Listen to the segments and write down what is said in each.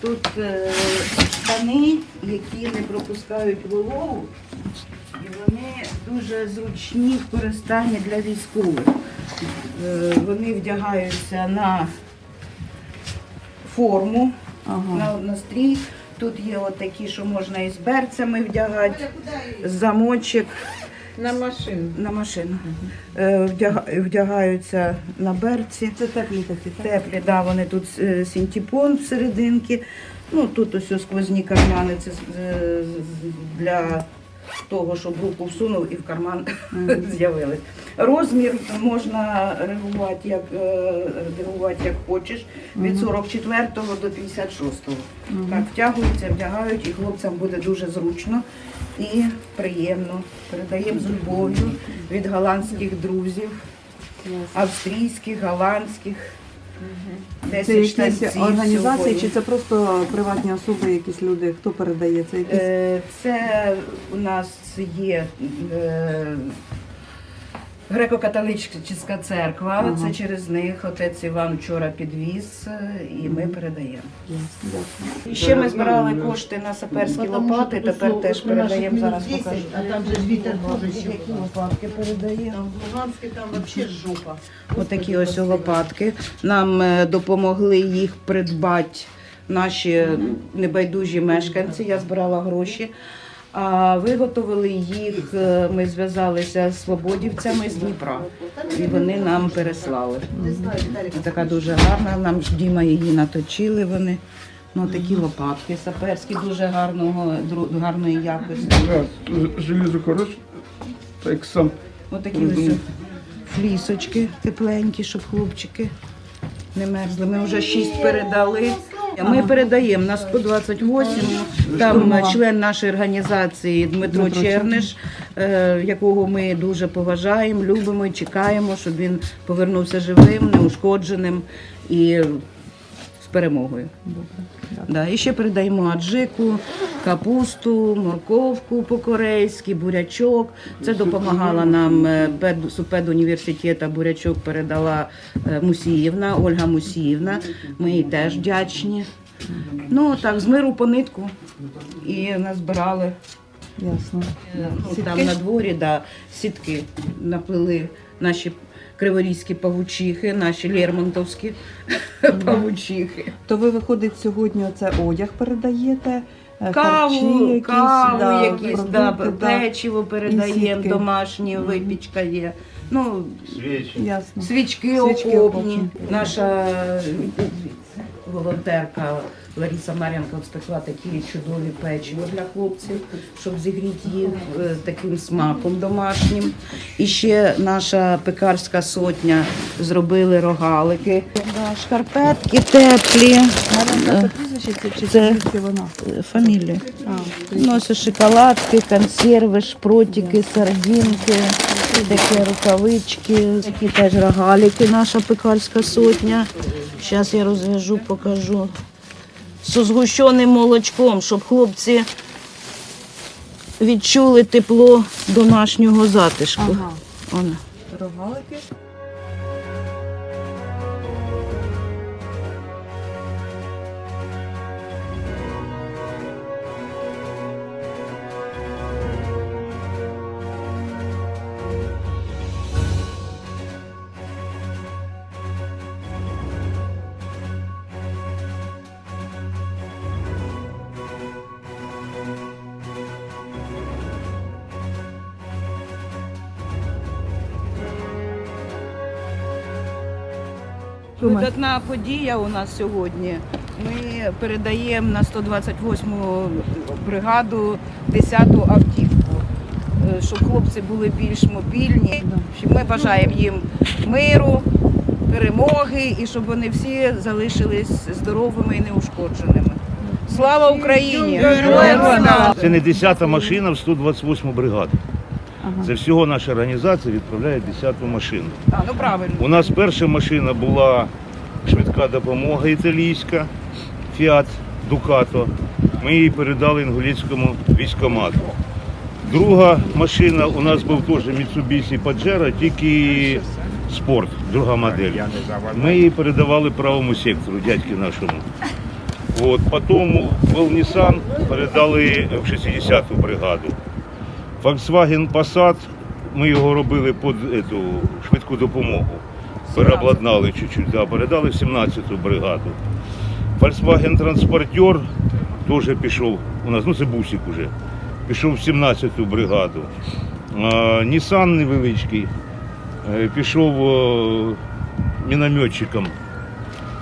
Тут е, штани, які не пропускають вологу, і вони дуже зручні в користанні для військових. Е, Вони вдягаються на форму, Ага. на, на стрій. Тут є отакі, що можна і з берцями вдягати, замочок На машину. на машину. Е, вдяга- Вдягаються на берці. Це теплі такі, так? Теплі, да, вони тут е, синтепон всерединки. Ну, тут ось ось сквозні кармани, це е, для того, щоб руку всунув і в карман з'явились. Розмір можна регулювати як, е, регулювати як хочеш, від 44 до 56. Так, втягуються, вдягають, і хлопцям буде дуже зручно і приємно. Передаємо з любов'ю від голландських друзів австрійських, голландських. Це 10 якісь організації, сьогодні. чи це просто приватні особи, якісь люди? Хто передає? Це якісь Е, Це у нас є е, греко-католицька церква. Ага. Це через них отець Іван вчора підвіз, е, і ми передаємо. Ясно. І ще ми збирали кошти на саперські лопати, тепер теж передаємо. Зараз покажу. А там же ж вітер дуже. Які лопатки передаємо. Там в Луганське там вообще жопа. Отакі ось лопатки. Нам е, допомогли їх придбати наші небайдужі мешканці. Я збирала гроші. А виготовили їх. е, Ми зв'язалися з свободівцями з Дніпра, і вони нам переслали. Така дуже гарна. Нам ж Діма її наточили. Вони ну такі лопатки саперські, дуже гарного гарної якості. Да, железо хороше, так сам. Отакі ось флісочки тепленькі, щоб хлопчики не мерзли. Ми вже шість передали. Ми передаємо на 128, там член нашої організації Дмитро Дмитро Черниш, е, якого ми дуже поважаємо, любимо і чекаємо, щоб він повернувся живим, неушкодженим і з перемогою. Да, і ще передаємо аджику, капусту, морковку по-корейськи, бурячок. Це допомагала нам е, пед- супедуніверситету, бурячок передала е, Мусіївна, Ольга Мусіївна. Ми їй теж вдячні. Ну так, з миру по нитку. І назбирали Ясно. е, ну, там на дворі, да, сітки наплели наші криворізькі павучихи, наші лермонтовські павучихи. То ви виходить сьогодні оце одяг передаєте, е, Каву, якісь, каву да, якісь, да, продукти, печиво передаємо, сітки. домашнє, випічка є. Ну, Ясно. свічки, Свічки окопні. окопні. Наша волонтерка Лариса Мар'янка спекла такі чудові печиво для хлопців, щоб зігріти їх е, таким смаком домашнім. І ще наша пекарська сотня зробили рогалики. Шкарпетки теплі. Це Це- вона? Е, Фамілія. Носить шоколадки, консерви, шпротики, сардинки, такі рукавички, такі теж рогалики, наша пекарська сотня. Зараз я розв'яжу, покажу. З згущеним молочком, щоб хлопці відчули тепло домашнього затишку. Ага. Рогалики. Видатна подія у нас сьогодні. Ми передаємо на 128-му бригаду 10-ту автівку, е, щоб хлопці були більш мобільні. Щоб Ми бажаємо їм миру, перемоги і щоб вони всі залишились здоровими і неушкодженими. Слава Україні! Це не 10-та машина в 128-му бригаду. Ага. Це всього наша організація відправляє 10-ту машину. А, ну правильно. У нас перша машина була швидка допомога італійська, Fiat Ducato. Ми її передали інгулецькому військкомату. Друга машина у нас був теж Mitsubishi Pajero, тільки спорт, друга модель. Ми її передавали правому сектору, дядьки нашому. От, потім був Nissan, передали в 60-ту бригаду. Volkswagen Passat, ми його робили під ету, швидку допомогу. Переобладнали чуть-чуть, да, передали в 17-ту бригаду. Volkswagen Transporter теж пішов, у нас, ну це бусик уже, пішов в 17-ту бригаду. А, Nissan невеличкий, е, пішов е, мінометчиком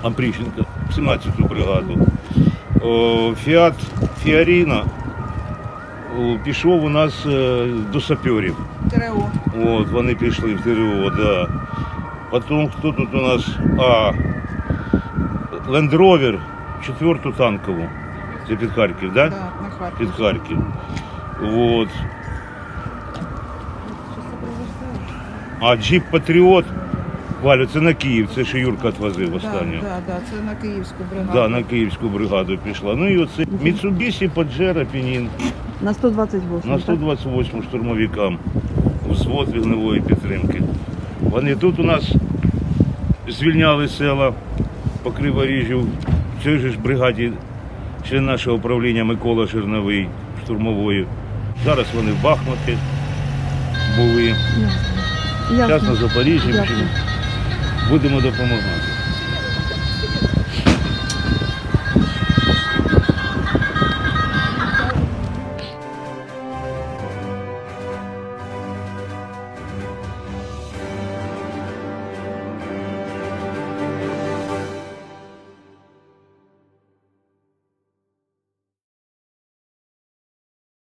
Ампріщенка, в 17-ту бригаду. Фіат Фіаріна пішов у нас е, до саперів. ТРО. От, вони пішли в ТРО, да. Потім хто тут у нас? А, Rover, четверту танкову. Це під Харків, да? Так, на Харків. Під Харків. Вот. А джип Патріот, Валю, це на Київ, це ще Юрка відвозив останню. Так, так, це на Київську бригаду. Да, на київську бригаду пішла. Ну і оце Mitsubishi Pajero Пінін На 128. на так? 128 штурмовикам взвод вогневої підтримки. Вони тут у нас звільняли села по Криворіжжю. В цій же ж бригаді член нашого управління Микола Черновий штурмової. Зараз вони в Бахмуті були. Ясно. Зараз на Запоріжжі. Будемо допомагати.